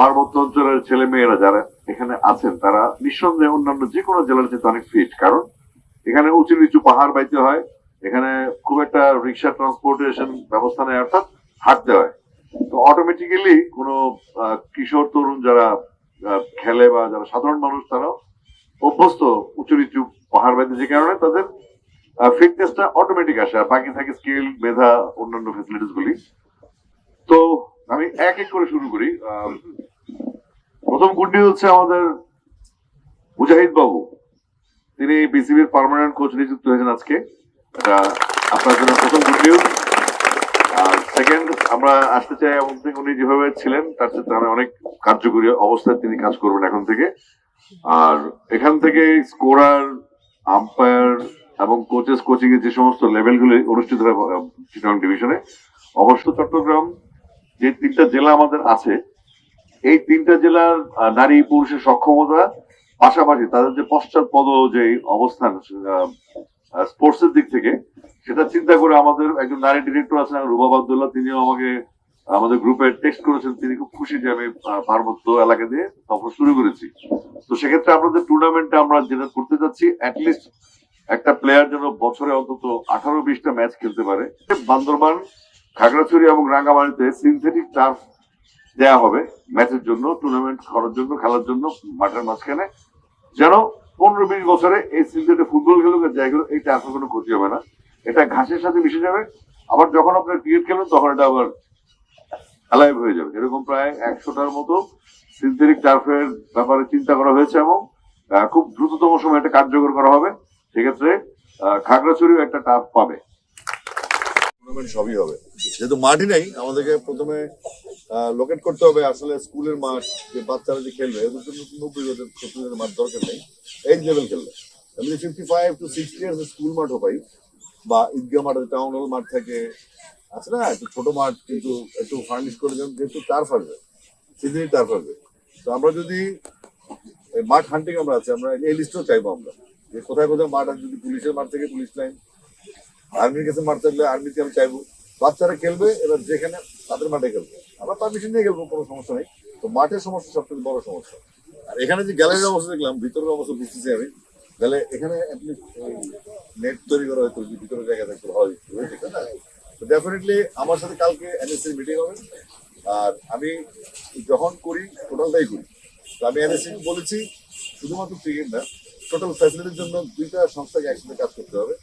পার্বত্য অঞ্চলের ছেলে মেয়েরা যারা এখানে আছেন, তারা নিঃসন্দেহে অন্যান্য যে কোনো জেলার চেয়ে অনেক ফিট কারণ এখানে উঁচু নিচু পাহাড় বাইতে হয়, এখানে খুব একটা রিক্সা ট্রান্সপোর্টেশন ব্যবস্থা নেই, অর্থাৎ হাঁটতে হয়। তো অটোমেটিক্যালি কোনো কিশোর, তরুণ যারা খেলে বা যারা সাধারণ মানুষ তারা অভ্যস্ত উঁচু নিচু পাহাড় বাইতে যে কারণে তাদের ফিটনেসটা অটোমেটিক আসে। আর বাকি থাকে স্কিল মেধা, অন্যান্য ফেসিলিটিস গুলি। তো আমি এক এক করে শুরু করি। প্রথম নিউজ হচ্ছে আমাদের মুজাহিদ বাবু। তিনি বিসিবির পার্মানেন্ট কোচ নিযুক্ত হয়েছেন আজকে। আপনার জন্য প্রথম গুড নিউজ আর সেকেন্ড আমরা আসতে চাই এবং থেকে উনি যেভাবে ছিলেন, তার সাথে আমি অনেক কার্যকরী অবস্থায় তিনি কাজ করবেন এখন থেকে। আর এখান থেকে স্কোরার আম্পায়ার এবং কোচেস কোচিং এর যে সমস্ত লেভেলগুলি অনুষ্ঠিত হয় ডিভিশনে অবশ্য চট্টগ্রাম যে তিনটা জেলা আমাদের আছে এই তিনটা জেলার নারী পুরুষের সক্ষমতা পাশাপাশি তাদের যে পশ্চাৎপদ যে অবস্থান স্পোর্টস এর দিক থেকে, সেটা চিন্তা করে আমাদের একজন নারী ডিরেক্টর আছেন, রুবাব আবদুল্লাহ, তিনিও আমাকে, আমাদের গ্রুপে টেক্সট করেছেন। তিনি খুব খুশি যে আমি পার্বত্য এলাকা দিয়ে সফর শুরু করেছি। তো সেক্ষেত্রে আমাদের টুর্নামেন্টে আমরা যেটা করতে যাচ্ছি অ্যাটলিস্ট একটা প্লেয়ার যেন বছরে অন্তত আঠারো বিশটা ম্যাচ খেলতে পারে। বান্দরবান, খাগড়াছড়ি এবং রাঙ্গামাটিতে সিনথেটিক টার্ফ দেয়া হবে ম্যাচের জন্য টুর্নামেন্ট করার জন্য, খেলার জন্য মাঠের মাঝখানে। যেন পনেরো বিশ বছরে এই সিনথেটিক ফুটবল আর যাই খেলুক এই কোনো ক্ষতি হবে না। এটা ঘাসের সাথে মিশে যাবে। আবার যখন আপনার ক্রিকেট খেলুন, তখন এটা আবার অ্যালাইভ হয়ে যাবে। এরকম প্রায় একশোটার মতো সিনথেটিক টার্ফের ব্যাপারে চিন্তা করা হয়েছে এবং খুব দ্রুততম সময় এটা কার্যকর করা হবে। সেক্ষেত্রে খাগড়াছড়িও একটা টার্ফ পাবে। টুর্নামেন্ট সবই হবে। যেহেতু মাঠই নেই, আমাদেরকে প্রথমে লোকেট করতে হবে। আসলে স্কুলের মাঠ, যে বাচ্চারা যে খেলবে, এদের জন্য নব্বই হাজার সত্তর হাজার মাঠ দরকার নেই। এই লেভেল খেলবে। এমনি fifty five to sixty years school মাঠও পাই বা ঈদগাহ মাঠ টাউন হল মাঠ থাকে। আছে না, একটু ছোট মাঠ, কিন্তু একটু ফার্নিশ করে দেন, যেহেতু টার্ফ আসবে সিজনই টার্ফ আসবে। তো আমরা যদি মাঠ হান্টিং আমরা আছে, আমরা এই লিস্টও চাইব আমরা, যে কোথায় কোথায় মাঠ আছে, যদি পুলিশের মাঠ থেকে, পুলিশ লাইন আর্মির কাছে মাঠ থাকলে আর্মিতে আমি চাইব। বাচ্চারা খেলবে, এবার যেখানে, তাদের মাঠে খেলবে। আমরা পারমিশন নিয়ে খেলব কোনো সমস্যা নেই। তো মাঠের সমস্যা সবথেকে বড় সমস্যা। আর এখানে যে গ্যালারির অবস্থা দেখলাম, ভিতরের অবস্থা বুঝতেছি আমি। তাহলে এখানে নেট তৈরি করা হয়তো যে ভিতরে জায়গা থাকতে ভালো হয়েছে না? তো ডেফিনেটলি আমার সাথে কালকে এনএসসির মিটিং হবে। আর আমি যখন করি টোটালটাই করি। তো আমি এনএসসি বলেছি, শুধুমাত্র ক্রিকেট না টোটাল ফ্যাসিলিটির জন্য দুইটা সংস্থাকে একসাথে কাজ করতে হবে।